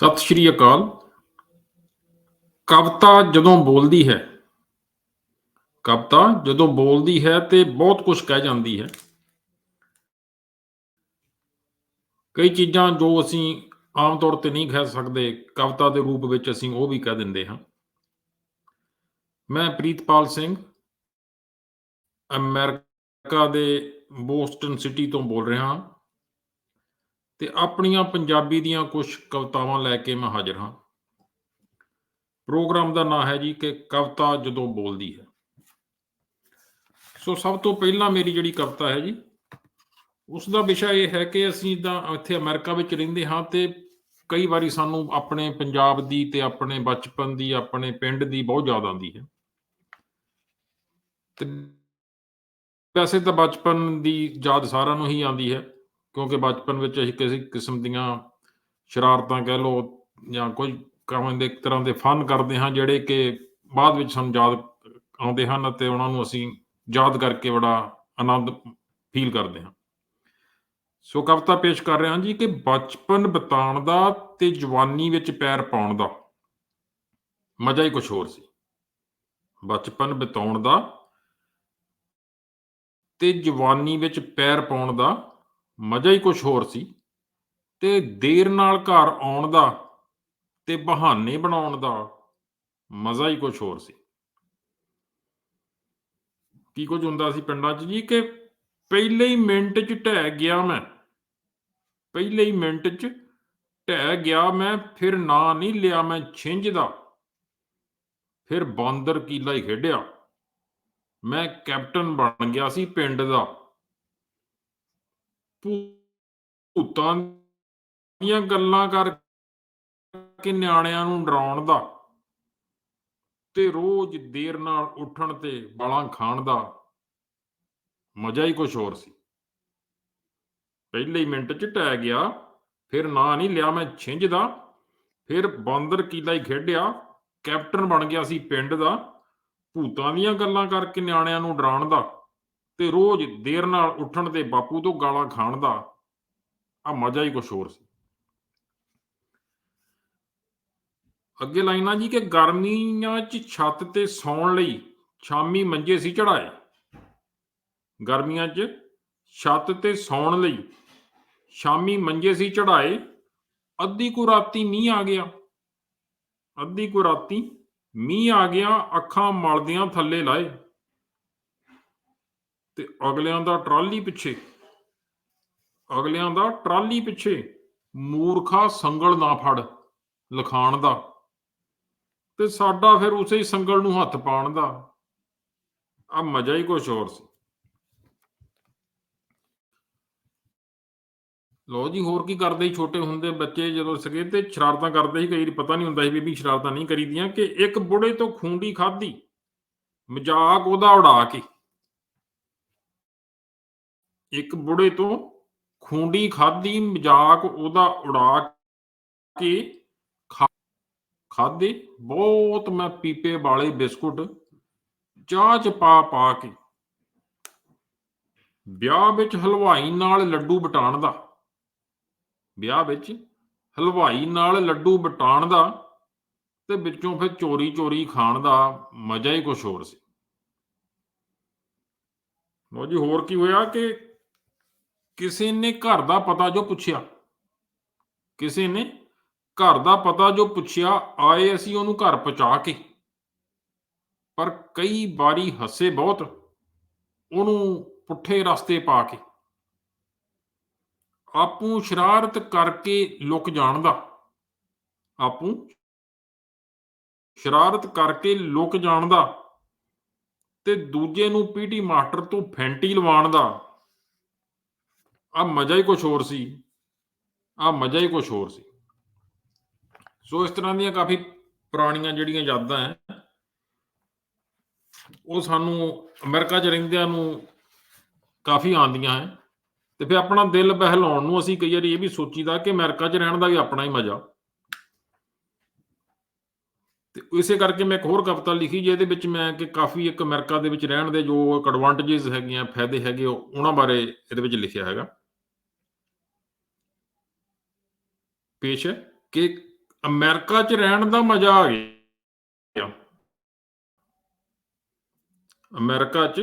ਸਤਿ ਸ਼੍ਰੀ ਅਕਾਲ। ਕਵਿਤਾ ਜਦੋਂ ਬੋਲਦੀ ਹੈ, ਕਵਿਤਾ ਜਦੋਂ ਬੋਲਦੀ ਹੈ ਤੇ ਬਹੁਤ ਕੁਝ ਕਹਿ ਜਾਂਦੀ ਹੈ। ਕਈ ਚੀਜ਼ਾਂ ਜੋ ਅਸੀਂ ਆਮ ਤੌਰ ਤੇ ਨਹੀਂ ਕਹਿ ਸਕਦੇ, ਕਵਿਤਾ ਦੇ ਰੂਪ ਵਿੱਚ ਅਸੀਂ ਉਹ ਵੀ ਕਹਿ ਦਿੰਦੇ ਹਾਂ। ਮੈਂ ਪ੍ਰੀਤਪਾਲ ਸਿੰਘ, ਅਮਰੀਕਾ ਦੇ ਬੋਸਟਨ ਸਿਟੀ ਤੋਂ ਬੋਲ ਰਿਹਾ ਹਾਂ। ਤੇ ਆਪਣੀਆਂ ਪੰਜਾਬੀ ਦੀਆਂ ਕੁਝ ਕਵਿਤਾਵਾਂ ਲੈ ਕੇ ਮੈਂ ਹਾਜ਼ਰ ਹਾਂ। ਪ੍ਰੋਗਰਾਮ ਦਾ ਨਾਮ ਹੈ ਜੀ ਕਿ ਕਵਿਤਾ ਜਦੋਂ ਬੋਲਦੀ ਹੈ। ਸੋ ਸਭ ਤੋਂ ਪਹਿਲਾਂ ਮੇਰੀ ਜਿਹੜੀ ਕਵਿਤਾ ਹੈ ਜੀ, ਉਸ ਦਾ ਵਿਸ਼ਾ ਇਹ ਹੈ ਕਿ ਅਸੀਂ ਤਾਂ ਇੱਥੇ ਅਮਰੀਕਾ ਵਿੱਚ ਰਹਿੰਦੇ ਹਾਂ ਤੇ ਕਈ ਵਾਰੀ ਸਾਨੂੰ ਆਪਣੇ ਪੰਜਾਬ ਦੀ ਤੇ ਆਪਣੇ ਬਚਪਨ ਦੀ, ਆਪਣੇ ਪਿੰਡ ਦੀ ਬਹੁਤ ਯਾਦ ਆਉਂਦੀ ਹੈ। ਤੇ ਵੈਸੇ ਤਾਂ ਬਚਪਨ ਦੀ ਯਾਦ ਸਾਰਿਆਂ ਨੂੰ ਹੀ ਆਉਂਦੀ ਹੈ। ਕਿਉਂਕਿ ਬਚਪਨ ਵਿੱਚ ਅਸੀਂ ਕਿਸੇ ਕਿਸਮ ਦੀਆਂ ਸ਼ਰਾਰਤਾਂ ਕਹਿ ਲਓ ਜਾਂ ਕੋਈ ਕੰਮ ਦੇ ਇੱਕ ਤਰ੍ਹਾਂ ਦੇ ਫਨ ਕਰਦੇ ਹਾਂ, ਜਿਹੜੇ ਕਿ ਬਾਅਦ ਵਿੱਚ ਸਾਨੂੰ ਯਾਦ ਆਉਂਦੇ ਹਨ ਅਤੇ ਉਹਨਾਂ ਨੂੰ ਅਸੀਂ ਯਾਦ ਕਰਕੇ ਬੜਾ ਆਨੰਦ ਫੀਲ ਕਰਦੇ ਹਾਂ। ਸੋ ਕਵਿਤਾ ਪੇਸ਼ ਕਰ ਰਿਹਾ ਹਾਂ ਜੀ ਕਿ ਬਚਪਨ ਬਿਤਾਉਣ ਦਾ ਤੇ ਜਵਾਨੀ ਵਿੱਚ ਪੈਰ ਪਾਉਣ ਦਾ ਮਜ਼ਾ ਹੀ ਕੁਝ ਹੋਰ ਸੀ। ਬਚਪਨ ਬਿਤਾਉਣ ਦਾ ਤੇ ਜਵਾਨੀ ਵਿੱਚ ਪੈਰ ਪਾਉਣ ਦਾ ਮਜ਼ਾ ਹੀ ਕੁਝ ਹੋਰ ਸੀ ਤੇ ਦੇਰ ਨਾਲ ਘਰ ਆਉਣ ਦਾ ਤੇ ਬਹਾਨੇ ਬਣਾਉਣ ਦਾ ਮਜ਼ਾ ਹੀ ਕੁਝ ਹੋਰ ਸੀ। ਕੀ ਕੁਝ ਹੁੰਦਾ ਸੀ ਪਿੰਡਾਂ 'ਚ ਜੀ? ਕਿ ਪਹਿਲੇ ਹੀ ਮਿੰਟ 'ਚ ਢਹਿ ਗਿਆ ਮੈਂ। ਪਹਿਲੇ ਹੀ ਮਿੰਟ 'ਚ ਢਹਿ ਗਿਆ ਮੈਂ, ਫਿਰ ਨਾਂ ਨਹੀਂ ਲਿਆ ਮੈਂ ਛਿੰਝ ਦਾ। ਫਿਰ ਬਾਂਦਰ ਕੀਲਾ ਹੀ ਖੇਡਿਆ। ਮੈਂ ਕੈਪਟਨ ਬਣ ਗਿਆ ਸੀ ਪਿੰਡ ਦਾ। ਭੂਤਾਂ ਦੀਆਂ ਗੱਲਾਂ ਕਰਕੇ ਨਿਆਣਿਆਂ ਨੂੰ ਡਰਾਉਣ ਦਾ ਤੇ ਰੋਜ਼ ਦੇਰ ਨਾਲ ਉੱਠਣ ਤੇ ਬਾਲਾਂ ਖਾਣ ਦਾ ਮਜ਼ਾ ਹੀ ਕੁਝ ਹੋਰ ਸੀ। ਪਹਿਲੇ ਹੀ ਮਿੰਟ ਚ ਟਹਿ ਗਿਆ, ਫਿਰ ਨਾਂ ਨਹੀਂ ਲਿਆ ਮੈਂ ਛਿੰਝ ਦਾ, ਫਿਰ ਬਾਂਦਰ ਕੀਲਾ ਹੀ ਖੇਡਿਆ, ਕੈਪਟਨ ਬਣ ਗਿਆ ਸੀ ਪਿੰਡ ਦਾ, ਭੂਤਾਂ ਦੀਆਂ ਗੱਲਾਂ ਕਰਕੇ ਨਿਆਣਿਆਂ ਨੂੰ ਡਰਾਉਣ ਦਾ। ਤੇ ਰੋਜ਼ ਦੇਰ ਨਾਲ ਉੱਠਣ ਤੇ ਬਾਪੂ ਤੋਂ ਗਾਲਾਂ ਖਾਣ ਦਾ ਆ ਮਜ਼ਾ ਹੀ ਕੁਝ ਹੋਰ ਸੀ। ਅੱਗੇ ਲਾਈਨਾਂ ਜੀ ਕਿ ਗਰਮੀਆਂ 'ਚ ਛੱਤ ਤੇ ਸੌਣ ਲਈ ਛਾਮੀ ਮੰਜੇ ਸੀ ਚੜਾਏ ਗਰਮੀਆਂ 'ਚ ਛੱਤ ਤੇ ਸੌਣ ਲਈ ਸ਼ਾਮੀ ਮੰਜੇ ਸੀ ਚੜਾਏ ਅੱਧੀ ਕੁ ਰਾਤੀ ਮੀਂਹ ਆ ਗਿਆ। ਅੱਧੀ ਕੁ ਰਾਤੀ ਮੀਂਹ ਆ ਗਿਆ, ਅੱਖਾਂ ਮਲਦਿਆਂ ਥੱਲੇ ਲਾਏ। ਤੇ ਅਗਲਿਆਂ ਦਾ ਟਰਾਲੀ ਪਿੱਛੇ। ਅਗਲਿਆਂ ਦਾ ਟਰਾਲੀ ਪਿੱਛੇ ਮੂਰਖਾ ਸੰਗਲ ਨਾ ਫੜ ਲਖਾਣ ਦਾ ਤੇ ਸਾਡਾ ਫਿਰ ਉਸੇ ਹੀ ਸੰਗਲ ਨੂੰ ਹੱਥ ਪਾਉਣ ਦਾ। ਆ ਮਜ਼ਾ ਹੀ ਕੁਝ ਹੋਰ ਸੀ। ਲੋ ਜੀ, ਹੋਰ ਕੀ ਕਰਦੇ ਸੀ ਛੋਟੇ ਹੁੰਦੇ ਬੱਚੇ ਜਦੋਂ ਸਗੇ ਤੇ ਸ਼ਰਾਰਤਾਂ ਕਰਦੇ ਸੀ, ਕਈ ਵਾਰੀ ਪਤਾ ਨਹੀਂ ਹੁੰਦਾ ਸੀ ਵੀ ਵੀ ਸ਼ਰਾਰਤਾਂ ਨਹੀਂ ਕਰੀਦੀਆਂ ਕਿ ਇੱਕ ਬੁੜੇ ਤੋਂ ਖੁੰਡੀ ਖਾਧੀ, ਮਜ਼ਾਕ ਉਹਦਾ ਉਡਾ ਕੇ। ਇੱਕ ਬੁੜੇ ਤੋਂ ਖੁੰਡੀ ਖਾਧੀ ਮਜ਼ਾਕ ਉਹਦਾ ਉਡਾ ਕੇ ਖਾਦੇ ਬਹੁਤ ਮੈਂ ਪੀਪੇ ਵਾਲੇ ਬਿਸਕੁਟ ਚਾਹ ਚ ਪਾ ਪਾ ਕੇ ਵਿਆਹ ਵਿੱਚ ਹਲਵਾਈ ਨਾਲ ਲੱਡੂ ਬਟਾਣ ਦਾ। ਵਿਆਹ ਵਿੱਚ ਹਲਵਾਈ ਨਾਲ ਲੱਡੂ ਬਟਾਣ ਦਾ ਤੇ ਵਿੱਚੋਂ ਫਿਰ ਚੋਰੀ ਚੋਰੀ ਖਾਣ ਦਾ ਮਜ਼ਾ ਹੀ ਕੁਝ ਹੋਰ ਸੀ। ਲੋ ਜੀ, ਹੋਰ ਕੀ ਹੋਇਆ ਕਿ ਕਿਸੇ ਨੇ ਘਰ ਦਾ ਪਤਾ ਜੋ ਪੁੱਛਿਆ। ਕਿਸੇ ਨੇ ਘਰ ਦਾ ਪਤਾ ਜੋ ਪੁੱਛਿਆ, ਆਏ ਅਸੀਂ ਉਹਨੂੰ ਘਰ ਪਹੁੰਚਾ ਕੇ। ਪਰ ਕਈ ਵਾਰੀ ਹੱਸੇ ਬਹੁਤ, ਉਹਨੂੰ ਪੁੱਠੇ ਰਸਤੇ ਪਾ ਕੇ। ਆਪੂ ਸ਼ਰਾਰਤ ਕਰਕੇ ਲੁਕ ਜਾਣ ਦਾ। ਆਪੂ ਸ਼ਰਾਰਤ ਕਰਕੇ ਲੁਕ ਜਾਣ ਦਾ। ਤੇ ਦੂਜੇ ਨੂੰ ਪੀਟੀ ਮਾਸਟਰ ਤੋਂ ਫੈਂਟੀ ਲਵਾਉਣ ਦਾ। ਆ ਮਜ਼ਾ ਹੀ ਕੁਝ ਹੋਰ ਸੀ। ਆ ਮਜ਼ਾ ਹੀ ਕੁਝ ਹੋਰ ਸੀ। ਸੋ ਇਸ ਤਰ੍ਹਾਂ ਦੀਆਂ ਕਾਫੀ ਪੁਰਾਣੀਆਂ ਜਿਹੜੀਆਂ ਯਾਦਾਂ ਹੈ ਉਹ ਸਾਨੂੰ ਅਮਰੀਕਾ 'ਚ ਰਹਿੰਦਿਆਂ ਨੂੰ ਕਾਫੀ ਆਉਂਦੀਆਂ ਹੈ ਤੇ ਫਿਰ ਆਪਣਾ ਦਿਲ ਬਹਿਲਾਉਣ ਨੂੰ ਅਸੀਂ ਕਈ ਵਾਰੀ ਇਹ ਵੀ ਸੋਚੀਦਾ ਕਿ ਅਮਰੀਕਾ 'ਚ ਰਹਿਣ ਦਾ ਵੀ ਆਪਣਾ ਹੀ ਮਜ਼ਾ। ਤੇ ਇਸੇ ਕਰਕੇ ਮੈਂ ਇੱਕ ਹੋਰ ਕਵਿਤਾ ਲਿਖੀ, ਜਿਹਦੇ ਵਿੱਚ ਮੈਂ ਕਿ ਕਾਫੀ ਇੱਕ ਅਮਰੀਕਾ ਦੇ ਵਿੱਚ ਰਹਿਣ ਦੇ ਜੋ ਐਡਵਾਂਟੇजेस ਹੈਗੀਆਂ, ਫਾਇਦੇ ਹੈਗੇ ਉਹਨਾਂ ਬਾਰੇ ਇਹਦੇ ਵਿੱਚ ਲਿਖਿਆ ਹੈਗਾ। ਪੇਸ਼ ਕਿ ਅਮਰੀਕਾ 'ਚ ਰਹਿਣ ਦਾ ਮਜ਼ਾ ਆ ਗਿਆ। ਅਮਰੀਕਾ 'ਚ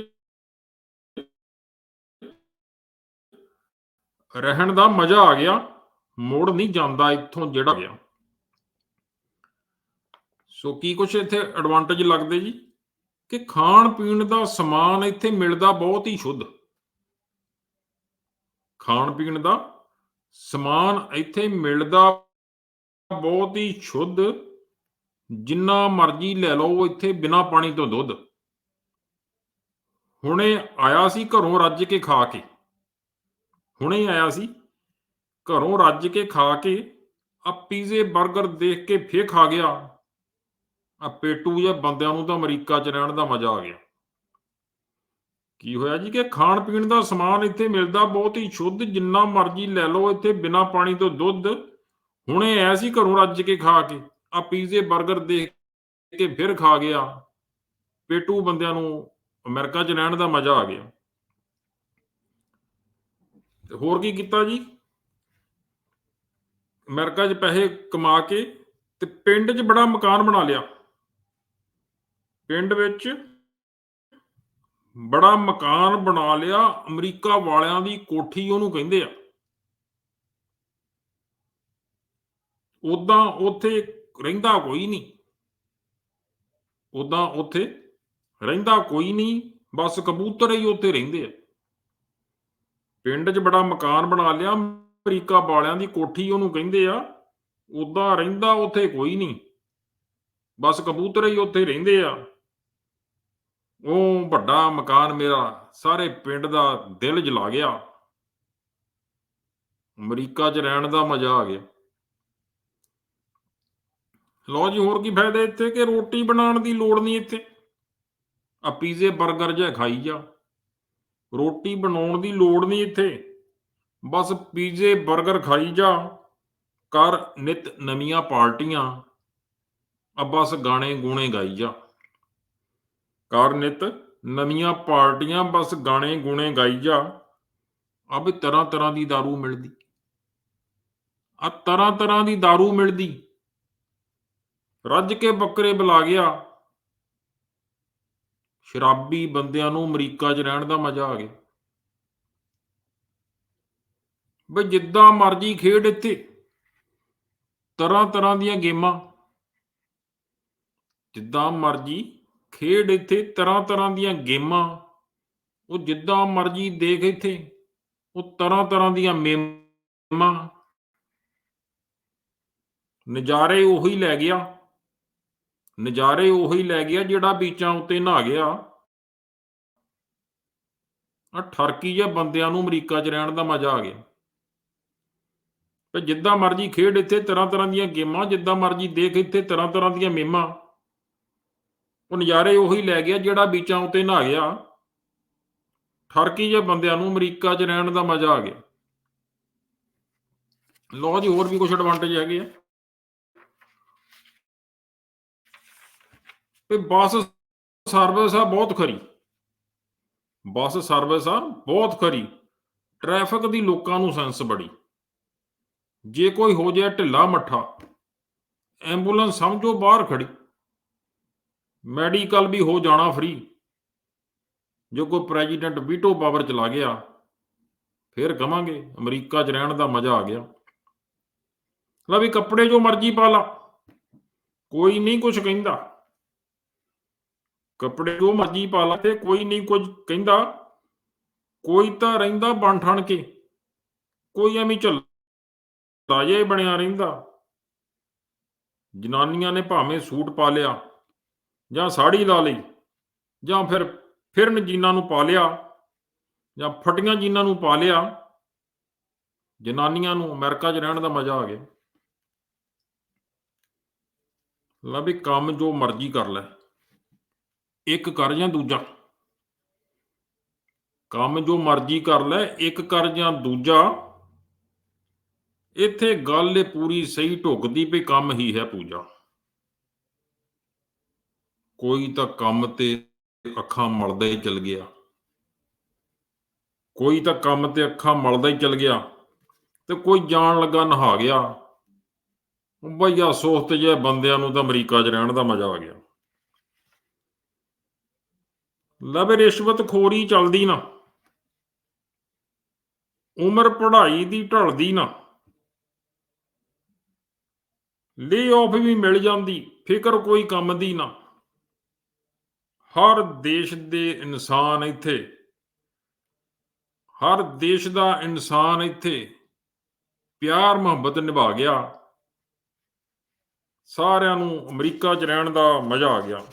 ਰਹਿਣ ਦਾ ਮਜ਼ਾ ਆ ਗਿਆ। ਮੋੜ ਨਹੀਂ ਜਾਂਦਾ ਇੱਥੋਂ ਜਿਹੜਾ ਗਿਆ। ਸੋ ਕੀ ਕੁਛ ਇੱਥੇ ਐਡਵਾਂਟੇਜ ਲੱਗਦੇ ਜੀ? ਕਿ ਖਾਣ ਪੀਣ ਦਾ ਸਮਾਨ ਇੱਥੇ ਮਿਲਦਾ ਬਹੁਤ ਹੀ ਸ਼ੁੱਧ। ਖਾਣ ਪੀਣ ਦਾ ਸਮਾਨ ਇੱਥੇ ਮਿਲਦਾ ਬਹੁਤ ਹੀ ਸ਼ੁੱਧ। ਜਿੰਨਾ ਮਰਜ਼ੀ ਲੈ ਲਓ, ਇੱਥੇ ਬਿਨਾ ਪਾਣੀ ਤੋਂ ਦੁੱਧ। ਹੁਣੇ ਆਇਆ ਸੀ ਘਰੋਂ ਰੱਜ ਕੇ ਖਾ ਕੇ। ਹੁਣੇ ਆਇਆ ਸੀ। ਘਰੋਂ ਰੱਜ ਕੇ ਖਾ ਕੇ ਆ ਪੀਜ਼ੇ 버ਗਰ ਦੇਖ ਕੇ ਫੇਰ ਖਾ ਗਿਆ। ਆ ਪੇਟੂ ਜਾਂ ਬੰਦਿਆਂ ਨੂੰ ਤਾਂ ਅਮਰੀਕਾ 'ਚ ਰਹਿਣ ਦਾ ਮਜ਼ਾ ਆ ਗਿਆ। ਕੀ ਹੋਇਆ ਜੀ ਕਿ ਖਾਣ ਪੀਣ ਦਾ ਸਮਾਨ ਇੱਥੇ ਮਿਲਦਾ ਬਹੁਤ ਹੀ ਸ਼ੁੱਧ, ਜਿੰਨਾ ਮਰਜ਼ੀ ਲੈ ਲਓ ਇੱਥੇ ਬਿਨਾ ਪਾਣੀ ਤੋਂ ਦੁੱਧ। ਹੁਣੇ ਆਇਆ ਸੀ ਘਰੋਂ ਰੱਜ ਕੇ ਖਾ ਕੇ ਆ ਪੀਜ਼ੇ 버ਗਰ ਦੇਖ ਕੇ ਫਿਰ ਖਾ ਗਿਆ। ਪੇਟੂ ਬੰਦਿਆਂ ਨੂੰ ਅਮਰੀਕਾ 'ਚ ਰਹਿਣ ਦਾ ਮਜ਼ਾ ਆ ਗਿਆ। ਤੇ ਹੋਰ ਕੀ ਕੀਤਾ ਜੀ? ਅਮਰੀਕਾ 'ਚ ਪੈਸੇ ਕਮਾ ਕੇ ਤੇ ਪਿੰਡ 'ਚ ਬੜਾ ਮਕਾਨ ਬਣਾ ਲਿਆ। ਪਿੰਡ ਵਿੱਚ ਬੜਾ ਮਕਾਨ ਬਣਾ ਲਿਆ, ਅਮਰੀਕਾ ਵਾਲਿਆਂ ਦੀ ਕੋਠੀ ਉਹਨੂੰ ਕਹਿੰਦੇ ਆ। ਉਦਾਂ ਉੱਥੇ ਰਹਿੰਦਾ ਕੋਈ ਨਹੀਂ। ਉਦਾਂ ਉੱਥੇ ਰਹਿੰਦਾ ਕੋਈ ਨਹੀਂ, ਬਸ ਕਬੂਤਰ ਹੀ ਉੱਥੇ ਰਹਿੰਦੇ ਆ। ਪਿੰਡ 'ਚ ਬੜਾ ਮਕਾਨ ਬਣਾ ਲਿਆ, ਅਮਰੀਕਾ ਵਾਲਿਆਂ ਦੀ ਕੋਠੀ ਉਹਨੂੰ ਕਹਿੰਦੇ ਆ। ਉਦਾਂ ਰਹਿੰਦਾ ਉੱਥੇ ਕੋਈ ਨਹੀਂ। ਬਸ ਕਬੂਤਰ ਹੀ ਉੱਥੇ ਰਹਿੰਦੇ ਆ। ਉਹ ਵੱਡਾ ਮਕਾਨ ਮੇਰਾ ਸਾਰੇ ਪਿੰਡ ਦਾ ਦਿਲ ਜਲਾ ਗਿਆ। ਅਮਰੀਕਾ 'ਚ ਰਹਿਣ ਦਾ ਮਜ਼ਾ ਆ ਗਿਆ। ਲੋ ਜੀ, ਹੋਰ ਕੀ ਫਾਇਦਾ ਇੱਥੇ ਕਿ ਰੋਟੀ ਬਣਾਉਣ ਦੀ ਲੋੜ ਨਹੀਂ ਇੱਥੇ। ਆ ਪੀਜ਼ੇ 버ਗਰ ਜਿਹਾ ਖਾਈ ਜਾ। ਰੋਟੀ ਬਣਾਉਣ ਦੀ ਲੋੜ ਨਹੀਂ ਇੱਥੇ। ਬਸ ਪੀਜ਼ੇ 버ਗਰ ਖਾਈ ਜਾ। ਕਰ ਨਿਤ ਨਵੀਆਂ ਪਾਰਟੀਆਂ। ਆ ਬਸ ਗਾਣੇ ਗੂਣੇ ਗਾਈ ਜਾ। ਕਰ ਨਿਤ ਨਵੀਆਂ ਪਾਰਟੀਆਂ ਬਸ ਗਾਣੇ ਗੂਣੇ ਗਾਈ ਜਾ ਆ ਵੀ ਤਰ੍ਹਾਂ ਤਰ੍ਹਾਂ ਦੀ दारू ਮਿਲਦੀ ਆ ਤਰ੍ਹਾਂ ਤਰ੍ਹਾਂ ਦੀ दारू ਮਿਲਦੀ ਰੱਜ ਕੇ ਬੱਕਰੇ ਬੁਲਾ ਗਿਆ ਸ਼ਰਾਬੀ ਬੰਦਿਆਂ ਨੂੰ ਅਮਰੀਕਾ 'ਚ ਰਹਿਣ ਦਾ ਮਜ਼ਾ ਆ ਗਿਆ ਬਈ ਜਿੱਦਾਂ ਮਰਜ਼ੀ ਖੇਡ ਇੱਥੇ ਤਰ੍ਹਾਂ ਤਰ੍ਹਾਂ ਦੀਆਂ ਗੇਮਾਂ ਜਿੱਦਾਂ ਮਰਜ਼ੀ ਖੇਡ ਇੱਥੇ ਤਰ੍ਹਾਂ ਤਰ੍ਹਾਂ ਦੀਆਂ ਗੇਮਾਂ, ਉਹ ਜਿੱਦਾਂ ਮਰਜ਼ੀ ਦੇਖ ਇੱਥੇ, ਉਹ ਤਰ੍ਹਾਂ ਤਰ੍ਹਾਂ ਦੀਆਂ ਮੇਮਾਂ। ਨਜ਼ਾਰੇ ਉਹੀ ਲੈ ਗਿਆ, ਨਜ਼ਾਰੇ ਉਹੀ ਲੈ ਗਿਆ ਜਿਹੜਾ ਬੀਚਾਂ ਉੱਤੇ ਨਹਾ ਗਿਆ। ਆ ਠਰਕੀ ਜਾਂ ਬੰਦਿਆਂ ਨੂੰ ਅਮਰੀਕਾ 'ਚ ਰਹਿਣ ਦਾ ਮਜ਼ਾ ਆ ਗਿਆ। ਤੇ ਜਿੱਦਾਂ ਮਰਜ਼ੀ ਖੇਡ ਇੱਥੇ ਤਰ੍ਹਾਂ ਤਰ੍ਹਾਂ ਦੀਆਂ ਗੇਮਾਂ, ਜਿੱਦਾਂ ਮਰਜ਼ੀ ਦੇਖ ਇੱਥੇ ਤਰ੍ਹਾਂ ਤਰ੍ਹਾਂ ਦੀਆਂ ਮੇਮਾਂ। ਉਹ ਨਜ਼ਾਰੇ ਉਹੀ ਲੈ ਗਿਆ ਜਿਹੜਾ ਬੀਚਾਂ ਉਤੇ ਨਹਾ ਗਿਆ। ਠਰਕੀ ਜੇ ਬੰਦਿਆਂ ਨੂੰ ਅਮਰੀਕਾ 'ਚ ਰਹਿਣ ਦਾ ਮਜ਼ਾ ਆ ਗਿਆ। ਲੋ ਜੀ, ਹੋਰ ਵੀ ਕੁਝ ਐਡਵਾਂਟੇਜ ਹੈਗੇ ਆ। ਤੇ ਬੱਸ ਸਰਵਿਸ ਆ ਬਹੁਤ ਖਰੀ। ਬੱਸ ਸਰਵਿਸ ਆ ਬਹੁਤ ਖਰੀ। ਟ੍ਰੈਫਿਕ ਦੀ ਲੋਕਾਂ ਨੂੰ ਸੈਂਸ ਬੜੀ। ਜੇ ਕੋਈ ਹੋ ਜਾਏ ਢਿੱਲਾ ਮੱਠਾ ਐਂਬੂਲੈਂਸ ਸਮਝੋ ਬਾਹਰ ਖੜੀ। ਮੈਡੀਕਲ ਵੀ ਹੋ ਜਾਣਾ ਫ੍ਰੀ ਜੋ ਕੋਈ ਪ੍ਰੈਜ਼ੀਡੈਂਟ ਵੀਟੋ ਪਾਵਰ ਚਲਾ ਗਿਆ, ਫਿਰ ਕਵਾਂਗੇ, ਅਮਰੀਕਾ 'ਚ ਰਹਿਣ ਦਾ ਮਜ਼ਾ ਆ ਗਿਆ। ਲੈ ਵੀ ਕੱਪੜੇ ਜੋ ਮਰਜ਼ੀ ਪਾ ਲਾ, ਕੋਈ ਨਹੀਂ ਕੁਝ ਕਹਿੰਦਾ। ਕੱਪੜੇ ਜੋ ਮਰਜ਼ੀ ਪਾ ਲਾ ਤੇ ਕੋਈ ਨਹੀਂ ਕੁਝ ਕਹਿੰਦਾ। ਕੋਈ ਤਾਂ ਰਹਿੰਦਾ ਬਣ ਠਣ ਕੇ, ਕੋਈ ਐਵੇਂ ਚੱਲ ਰਾਜੇ ਬਣਿਆ ਰਹਿੰਦਾ। ਜਨਾਨੀਆਂ ਨੇ ਭਾਵੇਂ ਸੂਟ ਪਾ ਲਿਆ। ਜਾਂ ਸਾੜੀ ਲਾ ਲਈ, ਜਾਂ ਫਿਰ ਫਿਰਨ ਜੀਨਾਂ ਨੂੰ ਪਾ ਲਿਆ, ਜਾਂ ਫਟੀਆਂ ਜੀਨਾਂ ਨੂੰ ਪਾ ਲਿਆ, ਜਨਾਨੀਆਂ ਨੂੰ ਅਮਰੀਕਾ 'ਚ ਰਹਿਣ ਦਾ ਮਜ਼ਾ ਆ ਗਿਆ। ਲਾ ਵੀ ਕੰਮ ਜੋ ਮਰਜ਼ੀ ਕਰ ਲੈ, ਇੱਕ ਕਰ ਜਾਂ ਦੂਜਾ। ਕੰਮ ਜੋ ਮਰਜ਼ੀ ਕਰ ਲੈ, ਇੱਕ ਕਰ ਜਾਂ ਦੂਜਾ, ਇੱਥੇ ਗੱਲ ਇਹ ਪੂਰੀ ਸਹੀ ਢੁਕਦੀ ਵੀ ਕੰਮ ਹੀ ਹੈ ਪੂਜਾ। ਕੋਈ ਤਾਂ ਕੰਮ ਤੇ ਅੱਖਾਂ ਮਲਦਾ ਹੀ ਚਲ ਗਿਆ। ਕੋਈ ਤਾਂ ਕੰਮ ਤੇ ਅੱਖਾਂ ਮਲਦਾ ਹੀ ਚਲ ਗਿਆ ਤੇ ਕੋਈ ਜਾਣ ਲੱਗਾ ਨਹਾ ਗਿਆ। ਬਈਆ ਸੋਖਤ ਜੇ ਬੰਦਿਆਂ ਨੂੰ ਤਾਂ ਅਮਰੀਕਾ 'ਚ ਰਹਿਣ ਦਾ ਮਜ਼ਾ ਆ ਗਿਆ। ਲਵੇ ਰਿਸ਼ਵਤ ਖੋਰੀ ਚੱਲਦੀ ਨਾ। ਉਮਰ ਪੜ੍ਹਾਈ ਦੀ ਢਲਦੀ ਨਾ। ਲੇ ਆਫ ਵੀ ਮਿਲ ਜਾਂਦੀ, ਫਿਕਰ ਕੋਈ ਕੰਮ ਦੀ ਨਾ। ਹਰ ਦੇਸ਼ ਦੇ ਇਨਸਾਨ ਇੱਥੇ। ਹਰ ਦੇਸ਼ ਦਾ ਇਨਸਾਨ ਇੱਥੇ। ਪਿਆਰ ਮੁਹੱਬਤ ਨਿਭਾ ਗਿਆ। ਸਾਰਿਆਂ ਨੂੰ ਅਮਰੀਕਾ 'ਚ ਰਹਿਣ ਦਾ ਮਜ਼ਾ ਆ ਗਿਆ।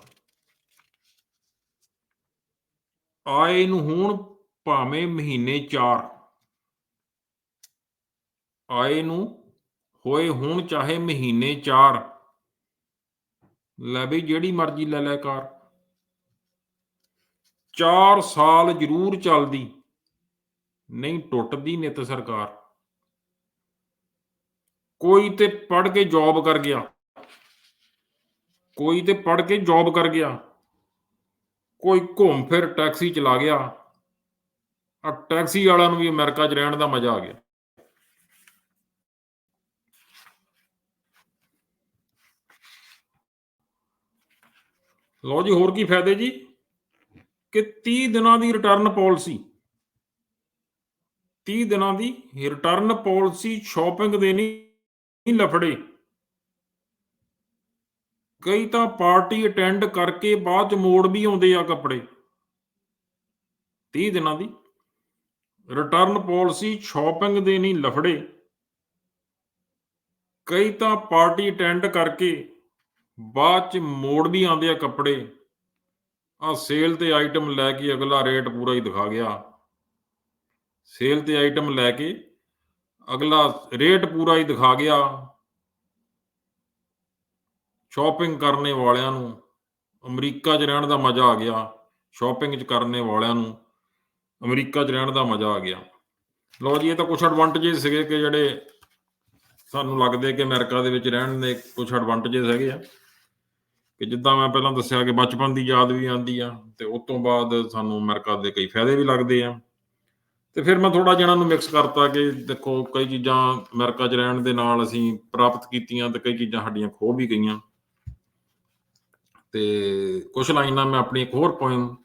ਆਏ ਨੂੰ ਹੁਣ ਭਾਵੇਂ ਮਹੀਨੇ 4 ਆਏ ਨੂੰ ਹੋਏ ਹੁਣ ਚਾਹੇ ਮਹੀਨੇ 4 ਲੈ ਵੀ ਜਿਹੜੀ ਮਰਜ਼ੀ ਲੈ ਲੈ ਕਾਰ। 4 ਸਾਲ ਜ਼ਰੂਰ ਚੱਲਦੀ। ਨਹੀਂ, ਟੁੱਟਦੀ ਨਿਤ ਸਰਕਾਰ। ਕੋਈ ਤੇ ਪੜ ਕੇ ਜੌਬ ਕਰ ਗਿਆ। ਕੋਈ ਤੇ ਪੜ ਕੇ ਜੌਬ ਕਰ ਗਿਆ। ਕੋਈ ਘੁੰਮ ਫਿਰ ਟੈਕਸੀ ਚਲਾ ਗਿਆ। ਆ ਟੈਕਸੀ ਵਾਲਿਆਂ ਨੂੰ ਵੀ ਅਮਰੀਕਾ 'ਚ ਰਹਿਣ ਦਾ ਮਜ਼ਾ ਆ ਗਿਆ। ਲਓ ਜੀ, ਹੋਰ ਕੀ ਫਾਇਦੇ ਜੀ? ਕਿ 30 ਦਿਨਾਂ ਦੀ ਰਿਟਰਨ ਪਾਲਿਸੀ 30 ਦਿਨਾਂ ਦੀ ਰਿਟਰਨ ਪਾਲਿਸੀ ਸ਼ਾਪਿੰਗ ਦੇ ਨਹੀਂ ਲਫੜੇ। ਕਈ ਤਾਂ ਪਾਰਟੀ ਅਟੈਂਡ ਕਰਕੇ ਬਾਅਦ ਚ ਮੋੜ ਵੀ ਆਉਂਦੇ ਆ ਕੱਪੜੇ। 30 ਦਿਨਾਂ ਦੀ ਰਿਟਰਨ ਪਾਲਿਸੀ ਸ਼ਾਪਿੰਗ ਦੇ ਨਹੀਂ ਲਫੜੇ। ਕਈ ਤਾਂ ਪਾਰਟੀ ਅਟੈਂਡ ਕਰਕੇ ਬਾਅਦ ਚ ਮੋੜ ਵੀ ਆਉਂਦੇ ਆ ਕੱਪੜੇ। ਆ ਸੇਲ ਤੇ ਆਈਟਮ ਲੈ ਕੇ ਅਗਲਾ ਰੇਟ ਪੂਰਾ ਹੀ ਦਿਖਾ ਗਿਆ। ਸੇਲ ਤੇ ਆਈਟਮ ਲੈ ਕੇ ਅਗਲਾ ਰੇਟ ਪੂਰਾ ਹੀ ਦਿਖਾ ਗਿਆ। ਸ਼ਾਪਿੰਗ ਕਰਨੇ ਵਾਲਿਆਂ ਨੂੰ ਅਮਰੀਕਾ 'ਚ ਰਹਿਣ ਦਾ ਮਜ਼ਾ ਆ ਗਿਆ। ਸ਼ਾਪਿੰਗ 'ਚ ਕਰਨੇ ਵਾਲਿਆਂ ਨੂੰ ਅਮਰੀਕਾ 'ਚ ਰਹਿਣ ਦਾ ਮਜ਼ਾ ਆ ਗਿਆ। ਲੋ ਜੀ, ਇਹ ਤਾਂ ਕੁਝ ਐਡਵਾਂਟੇजेस ਸੀਗੇ ਕਿ ਜਿਹੜੇ ਸਾਨੂੰ ਲੱਗਦੇ ਕਿ ਅਮਰੀਕਾ ਦੇ ਵਿੱਚ ਰਹਿਣ ਦੇ ਕੁਝ ਐਡਵਾਂਟੇजेस ਹੈਗੇ ਆ। ਕਿ ਜਿੱਦਾਂ ਮੈਂ ਪਹਿਲਾਂ ਦੱਸਿਆ ਕਿ ਬਚਪਨ ਦੀ ਯਾਦ ਵੀ ਆਉਂਦੀ ਆ, ਤੇ ਉਸ ਤੋਂ ਬਾਅਦ ਸਾਨੂੰ ਅਮਰੀਕਾ ਦੇ ਕਈ ਫਾਇਦੇ ਵੀ ਲੱਗਦੇ ਆ। ਤੇ ਫਿਰ ਮੈਂ ਥੋੜਾ ਜਿਹਾ ਨੂੰ ਮਿਕਸ ਕਰਤਾ ਕਿ ਦੇਖੋ, ਕਈ ਚੀਜ਼ਾਂ ਅਮਰੀਕਾ 'ਚ ਰਹਿਣ ਦੇ ਨਾਲ ਅਸੀਂ ਪ੍ਰਾਪਤ ਕੀਤੀਆਂ ਤੇ ਕਈ ਚੀਜ਼ਾਂ ਸਾਡੀਆਂ ਖੋ ਵੀ ਗਈਆਂ। ਤੇ ਕੁਝ ਲਾਈਨਾਂ ਮੈਂ ਆਪਣੀ ਇੱਕ ਹੋਰ ਪੋਇਮ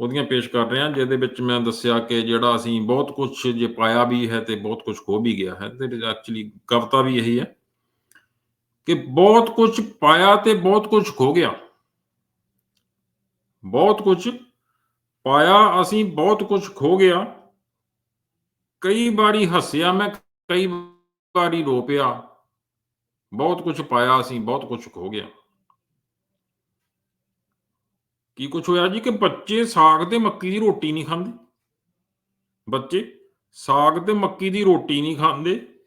ਉਹਦੀਆਂ ਪੇਸ਼ ਕਰ ਰਿਹਾ, ਜਿਹਦੇ ਵਿੱਚ ਮੈਂ ਦੱਸਿਆ ਕਿ ਜਿਹੜਾ ਅਸੀਂ ਬਹੁਤ ਕੁਝ ਜੇ ਪਾਇਆ ਵੀ ਹੈ ਤੇ ਬਹੁਤ ਕੁਝ ਖੋ ਵੀ ਗਿਆ ਹੈ, ਤੇ ਐਕਚੁਅਲੀ ਕਵਿਤਾ ਵੀ ਇਹੀ ਹੈ। ਕਿ ਬਹੁਤ ਕੁਝ ਪਾਇਆ ਤੇ ਬਹੁਤ ਕੁਝ ਖੋ ਗਿਆ। ਬਹੁਤ ਕੁਝ ਪਾਇਆ, ਅਸੀਂ ਬਹੁਤ ਕੁਝ ਖੋ ਗਿਆ। ਕਈ ਵਾਰੀ ਹੱਸਿਆ, ਮੈਂ ਕਈ ਵਾਰੀ ਰੋ ਪਿਆ ਬਹੁਤ ਕੁਝ ਪਾਇਆ, ਅਸੀਂ ਬਹੁਤ ਕੁਝ ਖੋ ਗਿਆ। ਕੀ ਕੁਝ ਹੋਇਆ ਜੀ ਕਿ ਬੱਚੇ ਸਾਗ ਤੇ ਮੱਕੀ ਦੀ ਰੋਟੀ ਨਹੀਂ ਖਾਂਦੇ? ਬੱਚੇ ਸਾਗ ਤੇ ਮੱਕੀ ਦੀ ਰੋਟੀ ਨਹੀਂ ਖਾਂਦੇ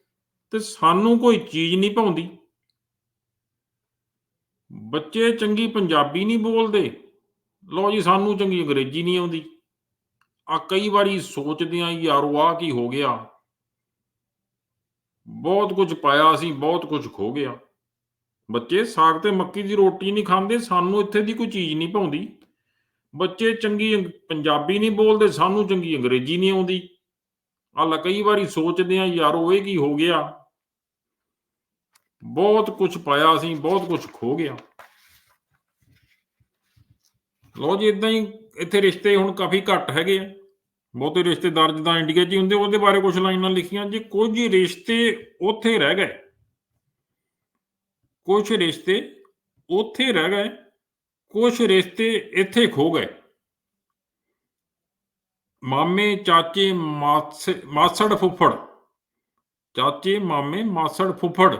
ਤੇ ਸਾਨੂੰ ਕੋਈ ਚੀਜ਼ ਨਹੀਂ ਪਾਉਂਦੀ। ਬੱਚੇ ਚੰਗੀ ਪੰਜਾਬੀ ਨਹੀਂ ਬੋਲਦੇ। ਲਓ ਜੀ, ਸਾਨੂੰ ਚੰਗੀ ਅੰਗਰੇਜ਼ੀ ਨਹੀਂ ਆਉਂਦੀ। ਆ ਕਈ ਵਾਰੀ ਸੋਚਦੇ ਆ, ਯਾਰੋ ਆ ਕੀ ਹੋ ਗਿਆ। ਬਹੁਤ ਕੁਝ ਪਾਇਆ ਅਸੀਂ, ਬਹੁਤ ਕੁਝ ਖੋ ਗਿਆ। ਬੱਚੇ ਸਾਗ ਤੇ ਮੱਕੀ ਦੀ ਰੋਟੀ ਨਹੀਂ ਖਾਂਦੇ, ਸਾਨੂੰ ਇੱਥੇ ਦੀ ਕੋਈ ਚੀਜ਼ ਨਹੀਂ ਪਾਉਂਦੀ। ਬੱਚੇ ਚੰਗੀ ਪੰਜਾਬੀ ਨਹੀਂ ਬੋਲਦੇ, ਸਾਨੂੰ ਚੰਗੀ ਅੰਗਰੇਜ਼ੀ ਨਹੀਂ ਆਉਂਦੀ। ਆਹ ਕਈ ਵਾਰੀ ਸੋਚਦੇ ਆ, ਯਾਰੋ ਇਹ ਕੀ ਹੋ ਗਿਆ। ਬਹੁਤ ਕੁਝ ਪਾਇਆ ਅਸੀਂ ਬਹੁਤ ਕੁਝ ਖੋ ਗਿਆ। ਲੋ ਜੀ ਇਦਾਂ ਹੀ ਇੱਥੇ ਰਿਸ਼ਤੇ ਹੁਣ ਕਾਫੀ ਘੱਟ ਹੈਗੇ ਆ। ਬਹੁਤੇ ਰਿਸ਼ਤੇਦਾਰ ਜਿੱਦਾਂ ਇੰਡੀਆ 'ਚ ਹੀ ਹੁੰਦੇ, ਉਹਦੇ ਬਾਰੇ ਕੁਝ ਲਾਈਨਾਂ ਲਿਖੀਆਂ। ਜੀ ਕੁਝ ਰਿਸ਼ਤੇ ਉੱਥੇ ਰਹਿ ਗਏ ਕੁਝ ਰਿਸ਼ਤੇ ਉੱਥੇ ਰਹਿ ਗਏ ਕੁਝ ਰਿਸ਼ਤੇ ਇੱਥੇ ਖੋ ਗਏ। ਮਾਮੇ, ਚਾਚੇ, ਮਾਸ- ਮਾਸੜ ਫੁੱਫੜ ਚਾਚੇ, ਮਾਮੇ ਮਾਸੜ ਫੁੱਫੜ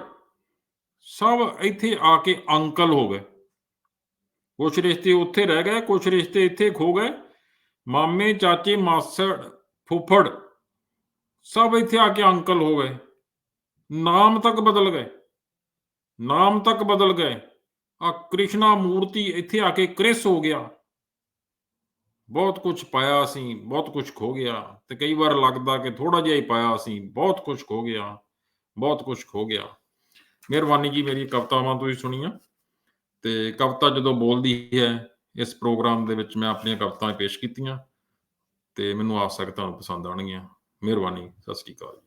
ਸਭ ਇੱਥੇ ਆ ਕੇ ਅੰਕਲ ਹੋ ਗਏ। ਕੁਝ ਰਿਸ਼ਤੇ ਉੱਥੇ ਰਹਿ ਗਏ ਕੁਝ ਰਿਸ਼ਤੇ ਇੱਥੇ ਖੋ ਗਏ। ਮਾਮੇ, ਚਾਚੇ, ਮਾਸੜ, ਫੁੱਫੜ ਸਭ ਇੱਥੇ ਆ ਕੇ ਅੰਕਲ ਹੋ ਗਏ। ਨਾਮ ਤੱਕ ਬਦਲ ਗਏ। ਨਾਮ ਤੱਕ ਬਦਲ ਗਏ। ਆ ਕ੍ਰਿਸ਼ਨਾ ਮੂਰਤੀ ਇੱਥੇ ਆ ਕੇ ਕ੍ਰਿਸ ਹੋ ਗਿਆ। ਬਹੁਤ ਕੁਝ ਪਾਇਆ ਅਸੀਂ ਬਹੁਤ ਕੁਝ ਖੋ ਗਿਆ ਤੇ ਕਈ ਵਾਰ ਲੱਗਦਾ ਕਿ ਥੋੜਾ ਜਿਹਾ ਹੀ ਪਾਇਆ ਅਸੀਂ ਬਹੁਤ ਕੁਝ ਖੋ ਗਿਆ, ਬਹੁਤ ਕੁਝ ਖੋ ਗਿਆ। ਮਿਹਰਬਾਨੀ ਜੀ ਮੇਰੀ ਕਵਿਤਾਵਾਂ ਤੁਸੀਂ ਸੁਣੀਆਂ। ਤੇ ਕਵਿਤਾ ਜਦੋਂ ਬੋਲਦੀ ਹੈ, ਇਸ ਪ੍ਰੋਗਰਾਮ ਦੇ ਵਿੱਚ ਮੈਂ ਆਪਣੀਆਂ ਕਵਿਤਾਵਾਂ ਪੇਸ਼ ਕੀਤੀਆਂ। ਤੇ ਮੈਨੂੰ ਆਸ ਹੈ ਕਿ ਤੁਹਾਨੂੰ ਪਸੰਦ ਆਉਣਗੀਆਂ। ਮਿਹਰਬਾਨੀ, ਸਤਿ ਸ੍ਰੀ ਅਕਾਲ